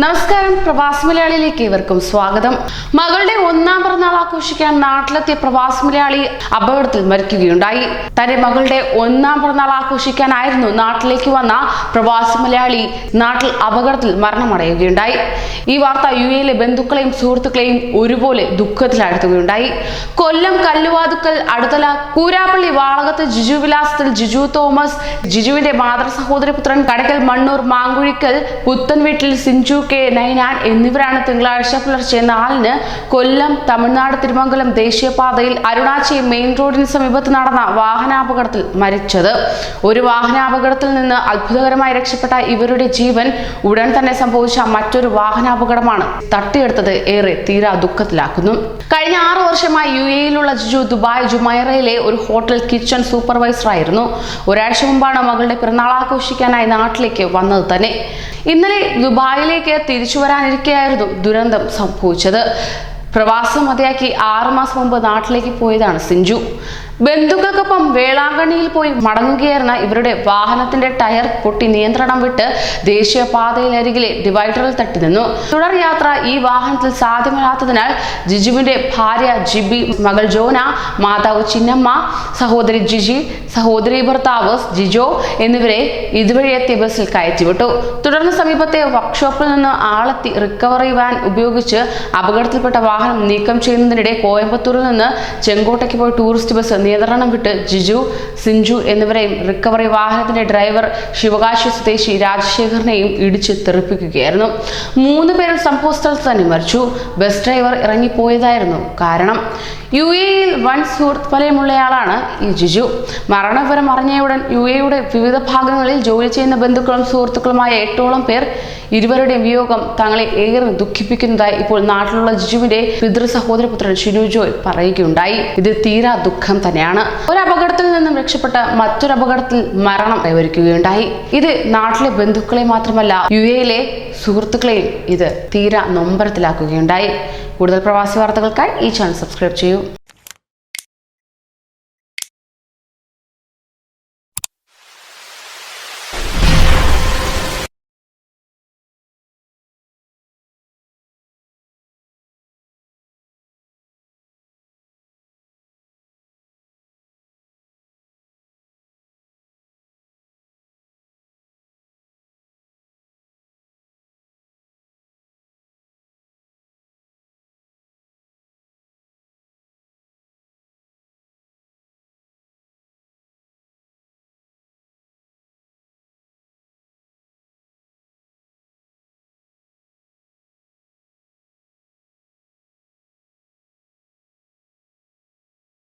നമസ്കാരം. പ്രവാസി മലയാളിയിലേക്ക് ഇവർക്കും സ്വാഗതം. മകളുടെ ഒന്നാം പിറന്നാൾ ആഘോഷിക്കാൻ നാട്ടിലെത്തിയ പ്രവാസി മലയാളി അപകടത്തിൽ മരിക്കുകയുണ്ടായി. തന്റെ മകളുടെ ഒന്നാം പിറന്നാൾ ആഘോഷിക്കാനായിരുന്നു നാട്ടിലേക്ക് വന്ന പ്രവാസി മലയാളി നാട്ടിൽ അപകടത്തിൽ മരണമടയുകയുണ്ടായി. ഈ വാർത്ത യു എയിലെ ബന്ധുക്കളെയും സുഹൃത്തുക്കളെയും ഒരുപോലെ ദുഃഖത്തിലാഴ്ത്തുകയുണ്ടായി. കൊല്ലം കല്ലുവാതുക്കൽ അടുത്തല കൂരാപ്പള്ളി വാളകത്ത് ജിജു വിലാസത്തിൽ ജിജു തോമസ് ജിജുവിന്റെ മാതൃ സഹോദരപുത്രൻ കടക്കൽ മണ്ണൂർ മാങ്കുഴിക്കൽ പുത്തൻ വീട്ടിൽ സിഞ്ചു കെ നൈനാൻ എന്നിവരാണ് തിങ്കളാഴ്ച പുലർച്ചെ നാലിന് കൊല്ലം തമിഴ്നാട് തിരുമംഗലം ദേശീയപാതയിൽ അരുണാച്ചി മെയിൻ റോഡിന് സമീപത്ത് നടന്ന വാഹനാപകടത്തിൽ മരിച്ചത്. ഒരു വാഹനാപകടത്തിൽ നിന്ന് അത്ഭുതകരമായി രക്ഷപ്പെട്ട ഇവരുടെ ജീവൻ ഉടൻ തന്നെ സംഭവിച്ച മറ്റൊരു വാഹനാപകടമാണ് തട്ടിയെടുത്തത്. ഏറെ തീരാ ദുഃഖത്തിലാക്കുന്നു. കഴിഞ്ഞ ആറു വർഷമായി യു എയിലുള്ള ജിജു ദുബായ് ജുമൈറയിലെ ഒരു ഹോട്ടൽ കിച്ചൺ സൂപ്പർവൈസർ ആയിരുന്നു ഒരാഴ്ച മുമ്പാണ് മകളുടെ പിറന്നാൾ ആഘോഷിക്കാനായി നാട്ടിലേക്ക് വന്നത് തന്നെ. ഇന്നലെ ദുബായിലേക്ക് തിരിച്ചു വരാനിരിക്കെയായിരുന്നു ദുരന്തം സംഭവിച്ചത്. പ്രവാസം മതിയാക്കി ആറുമാസം മുമ്പ് നാട്ടിലേക്ക് പോയതാണ് സിഞ്ചു. ബന്ധുക്കൾക്കൊപ്പം വേളാങ്കണ്ണിയിൽ പോയി മടങ്ങുകയായിരുന്ന ഇവരുടെ വാഹനത്തിന്റെ ടയർ പൊട്ടി നിയന്ത്രണം വിട്ട് ദേശീയപാതയിലരികിലെ ഡിവൈഡറിൽ തട്ടി നിന്നു. തുടർ യാത്ര ഈ വാഹനത്തിൽ സാധ്യമല്ലാത്തതിനാൽ ജിജുവിന്റെ ഭാര്യ ജിബി മകൾ ജോന മാതാവ് ചിന്നമ്മ സഹോദരി ജിജി സഹോദരി ഭർത്താവ് ജിജോ എന്നിവരെ ഇതുവഴി എത്തിയ ബസ്സിൽ കയറ്റിവിട്ടു. തുടർന്ന് സമീപത്തെ വർക്ക്ഷോപ്പിൽ നിന്ന് ആളെത്തി റിക്കവറി വാൻ ഉപയോഗിച്ച് അപകടത്തിൽപ്പെട്ട വാഹനം നീക്കം ചെയ്യുന്നതിനിടെ കോയമ്പത്തൂരിൽ നിന്ന് ചെങ്കോട്ടയ്ക്ക് പോയ ടൂറിസ്റ്റ് ബസ് നിയന്ത്രണം വിട്ട് ജിജു സിഞ്ചു എന്നിവരെയും റിക്കവറി വാഹനത്തിന്റെ ഡ്രൈവർ ശിവകാശി സ്വദേശി രാജശേഖരനെയും ഇടിച്ച് തെറിപ്പിക്കുകയായിരുന്നു. മൂന്ന് പേരും സംഭവ സ്ഥലത്ത് തന്നെ മരിച്ചു. ബസ് ഡ്രൈവർ ഇറങ്ങിപ്പോയതായിരുന്നു കാരണം. യു എയിൽ വൺ സുഹൃത്ത് വലയമുള്ളയാളാണ് ഈ ജിജു. മരണവിവരം അറിഞ്ഞയുടൻ യു എയുടെ വിവിധ ഭാഗങ്ങളിൽ ജോലി ചെയ്യുന്ന ബന്ധുക്കളും സുഹൃത്തുക്കളുമായ എട്ടോളം പേർ ഇരുവരുടെയും വിയോഗം തങ്ങളെ ഏറെ ദുഃഖിപ്പിക്കുന്നതായി ഇപ്പോൾ നാട്ടിലുള്ള ജിജുവിന്റെ പിതൃ സഹോദരപുത്രൻ ഷിനു ജോയ് പറയുകയുണ്ടായി. ഇത് തീരാ ദുഃഖം തന്നെയാണ്. ഒരു അപകടത്തിൽ നിന്നും രക്ഷപ്പെട്ട മറ്റൊരു അപകടത്തിൽ മരണം കൈവരിക്കുകയുണ്ടായി ഇത് നാട്ടിലെ ബന്ധുക്കളെ മാത്രമല്ല യു എയിലെ സുഹൃത്തുക്കളെയും ഇത് തീരാ നൊമ്പരത്തിലാക്കുകയുണ്ടായി. കൂടുതൽ പ്രവാസി വാർത്തകൾക്കായി ഈ ചാനൽ സബ്സ്ക്രൈബ് ചെയ്യൂ.